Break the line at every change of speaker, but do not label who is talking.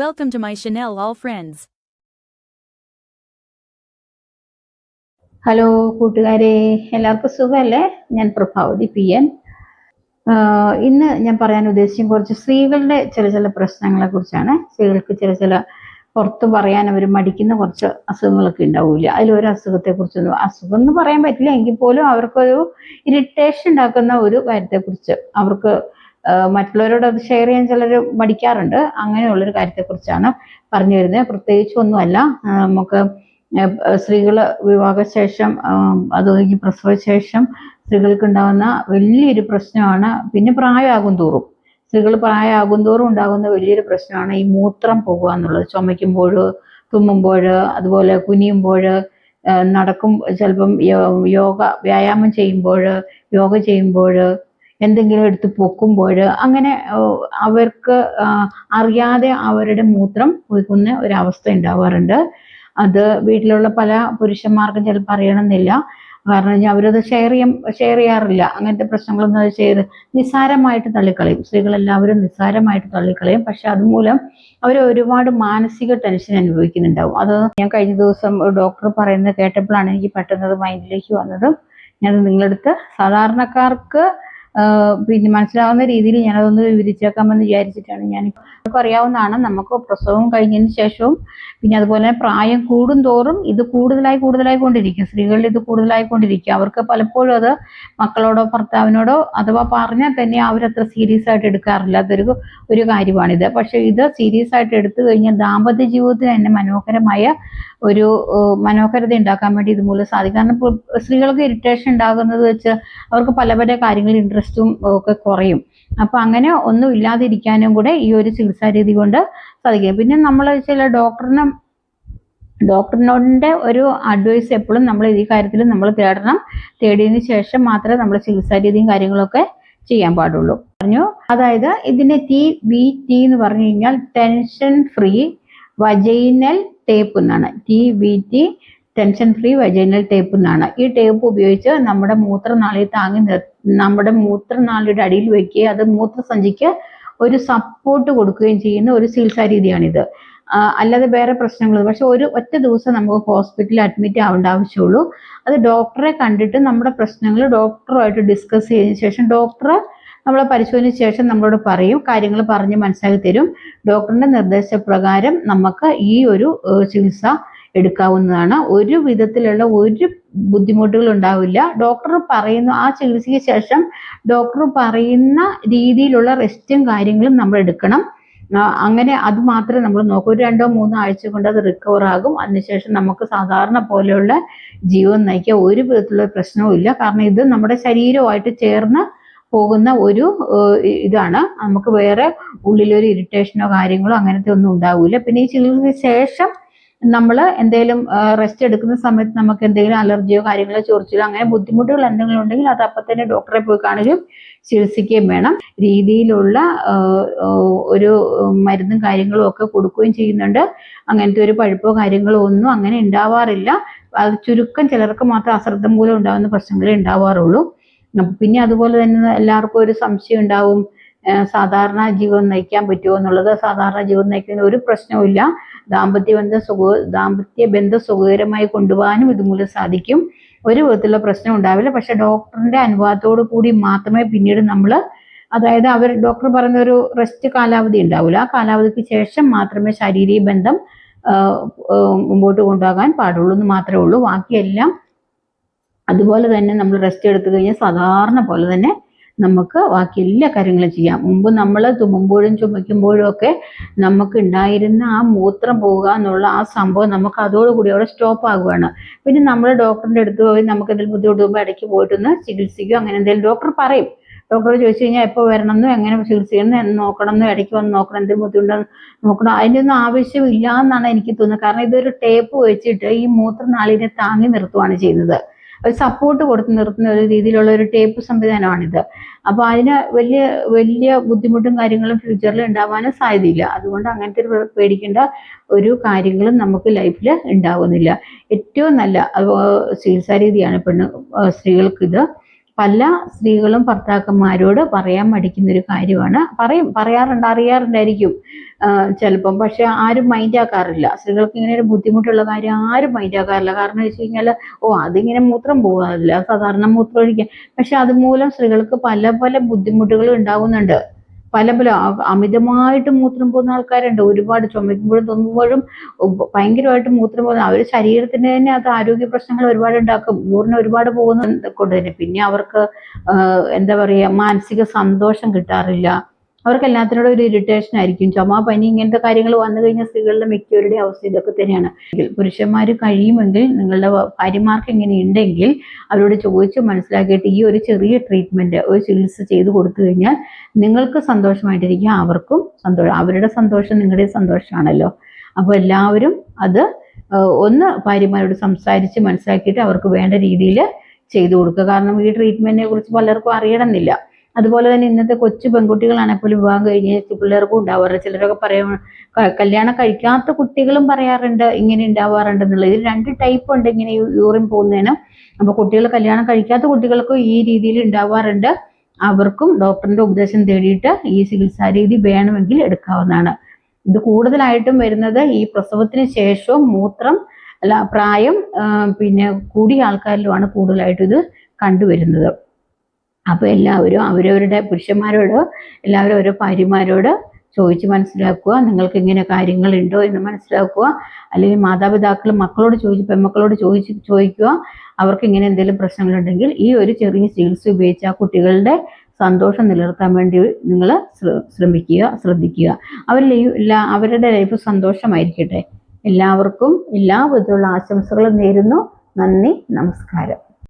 Welcome to my Chanel All Friends.
Hello കൂട്ടുകാരെ. എല്ലാവർക്കും സുഖമല്ലേ? ഞാൻ പ്രഭാവതി പി എൻ. ഇന്ന് ഞാൻ പറയാൻ ഉദ്ദേശിച്ച കുറച്ച് സ്ത്രീകളുടെ ചില ചില പ്രശ്നങ്ങളെ കുറിച്ചാണ്. സ്ത്രീകൾക്ക് ചില ചില പുറത്ത് പറയാൻ അവർ മടിക്കുന്ന കുറച്ച് അസുഖങ്ങളൊക്കെ ഉണ്ടാവില്ല. അതിലൊരു അസുഖത്തെ കുറിച്ചൊന്നും അസുഖം എന്ന് പറയാൻ പറ്റില്ല. എങ്കിൽ പോലും അവർക്കൊരു ഇറിറ്റേഷൻ ഉണ്ടാക്കുന്ന ഒരു കാര്യത്തെക്കുറിച്ച് അവർക്ക് മറ്റുള്ളവരോട് അത് ഷെയർ ചെയ്യാൻ ചിലർ മടിക്കാറുണ്ട്. അങ്ങനെയുള്ളൊരു കാര്യത്തെക്കുറിച്ചാണ് പറഞ്ഞു വരുന്നത്. പ്രത്യേകിച്ച് ഒന്നുമല്ല നമുക്ക് സ്ത്രീകൾ വിവാഹശേഷം അത് കഴിഞ്ഞ് പ്രസവശേഷം സ്ത്രീകൾക്ക് ഉണ്ടാകുന്ന വലിയൊരു പ്രശ്നമാണ്. പിന്നെ പ്രായമാകും തോറും. സ്ത്രീകൾ പ്രായമാകും തോറും ഉണ്ടാകുന്ന വലിയൊരു പ്രശ്നമാണ് ഈ മൂത്രം പോകുക എന്നുള്ളത്. ചുമയ്ക്കുമ്പോൾ തുമ്മുമ്പോൾ അതുപോലെ കുനിയുമ്പോൾ നടക്കും ചിലപ്പം യോഗ വ്യായാമം ചെയ്യുമ്പോൾ യോഗ ചെയ്യുമ്പോൾ എന്തെങ്കിലും എടുത്ത് പൊക്കുമ്പോൾ അങ്ങനെ അവർക്ക് അറിയാതെ അവരുടെ മൂത്രം ഒഴുകുന്ന ഒരവസ്ഥ ഉണ്ടാവാറുണ്ട്. അത് വീട്ടിലുള്ള പല പുരുഷന്മാർക്കും ചിലപ്പോൾ അറിയണമെന്നില്ല. കാരണം കഴിഞ്ഞാൽ അവരത് ഷെയർ ചെയ്യാൻ ഷെയർ ചെയ്യാറില്ല. അങ്ങനത്തെ പ്രശ്നങ്ങളൊന്നും അത് ചെയ്ത് നിസ്സാരമായിട്ട് തള്ളിക്കളയും. സ്ത്രീകളെല്ലാവരും നിസ്സാരമായിട്ട് തള്ളിക്കളയും. പക്ഷെ അതുമൂലം അവർ ഒരുപാട് മാനസിക ടെൻഷൻ അനുഭവിക്കുന്നുണ്ടാവും. അത് ഞാൻ കഴിഞ്ഞ ദിവസം ഡോക്ടർ പറയുന്നത് കേട്ടപ്പോഴാണ് എനിക്ക് പെട്ടെന്ന് മൈൻഡിലേക്ക് വന്നത്. ഞാൻ നിങ്ങളടുത്ത് സാധാരണക്കാർക്ക് പിന്നെ മനസ്സിലാവുന്ന രീതിയിൽ ഞാനതൊന്ന് വിവരിച്ചേക്കാമെന്ന് വിചാരിച്ചിട്ടാണ് ഞാൻ നമുക്ക് അറിയാവുന്നതാണ്. നമുക്ക് പ്രസവം കഴിഞ്ഞതിന് ശേഷവും പിന്നെ അതുപോലെ പ്രായം കൂടും തോറും ഇത് കൂടുതലായി കൂടുതലായി കൊണ്ടിരിക്കും. സ്ത്രീകളിൽ ഇത് കൂടുതലായി കൊണ്ടിരിക്കും. അവർക്ക് പലപ്പോഴും അത് മക്കളോടോ ഭർത്താവിനോടോ അഥവാ പറഞ്ഞാൽ തന്നെ അവരത്ര സീരിയസ് ആയിട്ട് എടുക്കാറില്ല. അതൊരു ഒരു കാര്യമാണിത്. പക്ഷെ ഇത് സീരിയസ് ആയിട്ട് എടുത്തു കഴിഞ്ഞാൽ ദാമ്പത്യ ജീവിതത്തിന് തന്നെ മനോഹരമായ ഒരു മനോഹരത ഉണ്ടാക്കാൻ വേണ്ടി ഇതുമൂലം സാധിക്കും. കാരണം സ്ത്രീകൾക്ക് ഇറിറ്റേഷൻ ഉണ്ടാകുന്നത് വെച്ച് അവർക്ക് പല പല കാര്യങ്ങളിൽ ഇൻട്രസ്റ്റും ഒക്കെ കുറയും. അപ്പൊ അങ്ങനെ ഒന്നും ഇല്ലാതിരിക്കാനും കൂടെ ഈ ഒരു ചികിത്സാ രീതി കൊണ്ട് സാധിക്കും. പിന്നെ നമ്മൾ ചില ഡോക്ടറിനും ഡോക്ടറിനോടിന്റെ ഒരു അഡ്വൈസ് എപ്പോഴും നമ്മൾ ഈ കാര്യത്തിൽ നമ്മൾ തേടണം തേടിയതിന് ശേഷം മാത്രമേ നമ്മൾ ചികിത്സാ രീതിയും കാര്യങ്ങളൊക്കെ ചെയ്യാൻ പാടുള്ളൂ. പറഞ്ഞു അതായത് ഇതിനെ ടി വി ടി എന്ന് പറഞ്ഞു കഴിഞ്ഞാൽ ടെൻഷൻ ഫ്രീ വജൈനൽ ടേപ്പ് എന്നാണ്. T V T tension free vaginal tape എന്നാണ് ഈ ടേപ്പ് ഉപയോഗിച്ച് നമ്മുടെ മൂത്രനാളിയിൽ താങ്ങി നിർ നമ്മുടെ മൂത്രനാളിയുടെ അടിയിൽ വെക്കുകയും അത് മൂത്രസഞ്ചിക്ക് ഒരു സപ്പോർട്ട് കൊടുക്കുകയും ചെയ്യുന്ന ഒരു ചികിത്സാ രീതിയാണിത്. അല്ലാതെ വേറെ പ്രശ്നങ്ങൾ പക്ഷെ ഒരു ഒറ്റ ദിവസം നമുക്ക് ഹോസ്പിറ്റലിൽ അഡ്മിറ്റ് ആവേണ്ട ആവശ്യമുള്ളൂ. അത് ഡോക്ടറെ കണ്ടിട്ട് നമ്മുടെ പ്രശ്നങ്ങൾ ഡോക്ടറുമായിട്ട് ഡിസ്കസ് ചെയ്തതിന് ശേഷം ഡോക്ടർ നമ്മളെ പരിശോധനയ്ക്ക് ശേഷം നമ്മളോട് പറയും കാര്യങ്ങൾ പറഞ്ഞ് മനസ്സിലാക്കി തരും. ഡോക്ടറിന്റെ നിർദ്ദേശപ്രകാരം നമുക്ക് ഈ ഒരു ചികിത്സ എടുക്കാവുന്നതാണ്. ഒരു വിധത്തിലുള്ള ഒരു ബുദ്ധിമുട്ടുകൾ ഉണ്ടാവില്ല. ഡോക്ടർ പറയുന്ന ആ ചികിത്സയ്ക്ക് ശേഷം ഡോക്ടർ പറയുന്ന രീതിയിലുള്ള റെസ്റ്റും കാര്യങ്ങളും നമ്മൾ എടുക്കണം. അങ്ങനെ അത് മാത്രമേ നമ്മൾ നോക്കൂ. ഒരു രണ്ടോ മൂന്നോ ആഴ്ച കൊണ്ട് അത് റിക്കവർ ആകും. അതിനുശേഷം നമുക്ക് സാധാരണ പോലെയുള്ള ജീവൻ നയിക്കാൻ ഒരു വിധത്തിലുള്ള പ്രശ്നവും ഇല്ല. കാരണം ഇത് നമ്മുടെ ശരീരവുമായിട്ട് ചേർന്ന് പോകുന്ന ഒരു ഇതാണ്. നമുക്ക് വേറെ ഉള്ളിലൊരു ഇറിറ്റേഷനോ കാര്യങ്ങളോ അങ്ങനത്തെ ഒന്നും ഉണ്ടാവില്ല. പിന്നെ ഈ ചികിത്സയ്ക്ക് ശേഷം നമ്മൾ എന്തെങ്കിലും റെസ്റ്റ് എടുക്കുന്ന സമയത്ത് നമുക്ക് എന്തെങ്കിലും അലർജിയോ കാര്യങ്ങളോ ചൊറിച്ചിലോ അങ്ങനെ ബുദ്ധിമുട്ടുകൾ എന്തെങ്കിലും ഉണ്ടെങ്കിൽ അത് അപ്പം തന്നെ ഡോക്ടറെ പോയി കാണുകയും ചികിത്സിക്കുകയും വേണം. രീതിയിലുള്ള ഒരു മരുന്നും കാര്യങ്ങളും ഒക്കെ കൊടുക്കുകയും ചെയ്യുന്നുണ്ട്. അങ്ങനത്തെ ഒരു പഴുപ്പോ കാര്യങ്ങളോ ഒന്നും അങ്ങനെ ഉണ്ടാവാറില്ല. അത് ചുരുക്കം ചിലർക്ക് മാത്രം അശ്രദ്ധ മൂലം ഉണ്ടാകുന്ന പ്രശ്നങ്ങളേ ഉണ്ടാവാറുള്ളൂ. പിന്നെ അതുപോലെ തന്നെ എല്ലാവർക്കും ഒരു സംശയം ഉണ്ടാവും. സാധാരണ ജീവിതം നയിക്കാൻ പറ്റുമോ എന്നുള്ളത് സാധാരണ ജീവിതം നയിക്കുന്ന ഒരു പ്രശ്നവുമില്ല. ദാമ്പത്യ ബന്ധം സുഖ ദാമ്പത്യ ബന്ധം സുഖകരമായി കൊണ്ടുപോകാനും ഇതുമൂലം സാധിക്കും. ഒരു വിധത്തിലുള്ള പ്രശ്നം ഉണ്ടാവില്ല. പക്ഷെ ഡോക്ടറിന്റെ അനുവാദത്തോടു കൂടി മാത്രമേ പിന്നീട് നമ്മൾ അതായത് അവർ ഡോക്ടർ പറഞ്ഞ ഒരു റെസ്റ്റ് കാലാവധി ഉണ്ടാവില്ല. ആ കാലാവധിക്ക് ശേഷം മാത്രമേ ശാരീരിക ബന്ധം മുമ്പോട്ട് കൊണ്ടുപോകാൻ പാടുള്ളൂ എന്ന് മാത്രമേ ഉള്ളൂ. ബാക്കിയെല്ലാം അതുപോലെ തന്നെ നമ്മൾ റെസ്റ്റ് എടുത്തു കഴിഞ്ഞാൽ സാധാരണ പോലെ തന്നെ നമുക്ക് ബാക്കി എല്ലാ കാര്യങ്ങളും ചെയ്യാം. മുമ്പ് നമ്മൾ തുമ്മുമ്പോഴും ചുമയ്ക്കുമ്പോഴും ഒക്കെ നമുക്ക് ഉണ്ടായിരുന്ന ആ മൂത്രം പോവുക എന്നുള്ള ആ സംഭവം നമുക്ക് അതോടുകൂടി അവിടെ സ്റ്റോപ്പ് ആകുകയാണ് പിന്നെ നമ്മൾ ഡോക്ടറിന്റെ അടുത്ത് പോയി നമുക്ക് എന്തെങ്കിലും ബുദ്ധിമുട്ട് പോകുമ്പോൾ ഇടയ്ക്ക് പോയിട്ടൊന്ന് ചികിത്സിക്കുക അങ്ങനെ എന്തെങ്കിലും ഡോക്ടർ പറയും. ഡോക്ടർ ചോദിച്ചു കഴിഞ്ഞാൽ എപ്പോൾ വരണം എന്നും എങ്ങനെ ചികിത്സിക്കണം എന്ന് നോക്കണം എന്നും ഇടയ്ക്ക് വന്ന് നോക്കണം എന്തെങ്കിലും ബുദ്ധിമുട്ടുണ്ടെന്ന് നോക്കണം. അതിന്റെ ഒന്നും ആവശ്യമില്ല എന്നാണ് എനിക്ക് തോന്നുന്നത്. കാരണം ഇതൊരു ടേപ്പ് വെച്ചിട്ട് ഈ മൂത്രനാളിനെ താങ്ങി നിർത്തുകയാണ് ചെയ്യുന്നത്. ഒരു സപ്പോർട്ട് കൊടുത്ത് നിർത്തുന്ന ഒരു രീതിയിലുള്ള ഒരു ടേപ്പ് സംവിധാനമാണിത്. അപ്പൊ അതിന് വലിയ വലിയ ബുദ്ധിമുട്ടും കാര്യങ്ങളും ഫ്യൂച്ചറിൽ ഉണ്ടാവാനും സാധ്യതയില്ല. അതുകൊണ്ട് അങ്ങനത്തെ ഒരു പേടിക്കേണ്ട ഒരു കാര്യങ്ങളും നമുക്ക് ലൈഫിൽ ഉണ്ടാവുന്നില്ല. ഏറ്റവും നല്ല ചികിത്സാ രീതിയാണ് പെണ്ണ് ഇത് പല സ്ത്രീകളും ഭർത്താക്കന്മാരോട് പറയാൻ മടിക്കുന്ന ഒരു കാര്യമാണ്. പറയും പറയാറുണ്ട് അറിയാറുണ്ടായിരിക്കും. ചിലപ്പം പക്ഷെ ആരും മൈൻഡ് ആക്കാറില്ല. സ്ത്രീകൾക്ക് ഇങ്ങനെ ഒരു ബുദ്ധിമുട്ടുള്ള കാര്യം ആരും മൈൻഡ് ആക്കാറില്ല. കാരണം വെച്ച് കഴിഞ്ഞാൽ ഓ അതിങ്ങനെ മൂത്രം പോകാറില്ല സാധാരണ മൂത്രം ഒഴിക്കാൻ. പക്ഷെ അതുമൂലം സ്ത്രീകൾക്ക് പല പല ബുദ്ധിമുട്ടുകളും ഉണ്ടാകുന്നുണ്ട് പല പല അമിതമായിട്ട് മൂത്രം പോകുന്ന ആൾക്കാരുണ്ട്. ഒരുപാട് ചുമക്കുമ്പോഴും തുമ്പുമ്പോഴും ഭയങ്കരമായിട്ട് മൂത്രം പോകുന്ന അവർ ശരീരത്തിന് തന്നെ അത് ആരോഗ്യ പ്രശ്നങ്ങൾ ഒരുപാട് ഉണ്ടാക്കും. യൂറിന് ഒരുപാട് പോകുന്നത് കൊണ്ട് തന്നെ. പിന്നെ അവർക്ക് എന്താ പറയുക മാനസിക സന്തോഷം കിട്ടാറില്ല. അവർക്ക് എല്ലാത്തിനോടും ഒരു ഇറിറ്റേഷൻ ആയിരിക്കും. ചുമ പനി ഇങ്ങനത്തെ കാര്യങ്ങൾ വന്നു കഴിഞ്ഞാൽ സ്ത്രീകളുടെ മിക്കവരുടെ അവസ്ഥ ഇതൊക്കെ തന്നെയാണ്. പുരുഷന്മാർ കഴിയുമെങ്കിൽ നിങ്ങളുടെ ഭാര്യമാർക്ക് ഇങ്ങനെ ഉണ്ടെങ്കിൽ അവരോട് ചോദിച്ച് മനസ്സിലാക്കിയിട്ട് ഈ ഒരു ചെറിയ ട്രീറ്റ്മെന്റ് ഒരു ചികിത്സ ചെയ്തു കൊടുത്തു കഴിഞ്ഞാൽ നിങ്ങൾക്ക് സന്തോഷമായിട്ടിരിക്കും. അവർക്കും സന്തോഷം അവരുടെ സന്തോഷം നിങ്ങളുടെ സന്തോഷമാണല്ലോ. അപ്പോൾ എല്ലാവരും അത് ഒന്ന് ഭാര്യമാരോട് സംസാരിച്ച് മനസ്സിലാക്കിയിട്ട് അവർക്ക് വേണ്ട രീതിയിൽ ചെയ്തു കൊടുക്കുക. കാരണം ഈ ട്രീറ്റ്മെന്റിനെ കുറിച്ച് പലർക്കും അറിയണമെന്നില്ല. അതുപോലെ തന്നെ ഇന്നത്തെ കൊച്ചു പെൺകുട്ടികളാണെങ്കിൽ പോലും വിവാഹം കഴിഞ്ഞ് പിള്ളേർക്കും ഉണ്ടാവാറ് ചിലരൊക്കെ പറയും കല്യാണം കഴിക്കാത്ത കുട്ടികളും പറയാറുണ്ട് ഇങ്ങനെ ഉണ്ടാവാറുണ്ട് എന്നുള്ളത്. ഇതിൽ രണ്ട് ടൈപ്പ് ഉണ്ട് ഇങ്ങനെ യൂറിൻ പോകുന്നതിന്. അപ്പൊ കുട്ടികൾ കല്യാണം കഴിക്കാത്ത കുട്ടികൾക്കും ഈ രീതിയിൽ ഉണ്ടാവാറുണ്ട്. അവർക്കും ഡോക്ടറിന്റെ ഉപദേശം തേടിയിട്ട് ഈ ചികിത്സാ രീതി വേണമെങ്കിൽ എടുക്കാവുന്നതാണ്. ഇത് കൂടുതലായിട്ടും വരുന്നത് ഈ പ്രസവത്തിന് ശേഷവും മൂത്രം അല്ല പ്രായം പിന്നെ കൂടിയ ആൾക്കാരിലുമാണ് കൂടുതലായിട്ടും ഇത് കണ്ടുവരുന്നത്. അപ്പോൾ എല്ലാവരും അവരവരുടെ പുരുഷന്മാരോട് എല്ലാവരും ഓരോ ഭാര്യമാരോട് ചോദിച്ച് മനസ്സിലാക്കുക നിങ്ങൾക്ക് ഇങ്ങനെ കാര്യങ്ങളുണ്ടോ എന്ന് മനസ്സിലാക്കുക അല്ലെങ്കിൽ മാതാപിതാക്കൾ മക്കളോട് ചോദിച്ച് പെൺമക്കളോട് ചോദിച്ച് ചോദിക്കുക അവർക്ക് ഇങ്ങനെ എന്തെങ്കിലും പ്രശ്നങ്ങളുണ്ടെങ്കിൽ ഈ ഒരു ചെറിയ ചികിത്സ ഉപയോഗിച്ച് ആ കുട്ടികളുടെ സന്തോഷം നിലനിർത്താൻ വേണ്ടി നിങ്ങൾ ശ്രമിക്കുക ശ്രദ്ധിക്കുക. അവർ എല്ലാ അവരുടെ ലൈഫ് സന്തോഷമായിരിക്കട്ടെ. എല്ലാവർക്കും എല്ലാ വിധത്തിലുള്ള ആശംസകളും നേരുന്നു. നന്ദി നമസ്കാരം.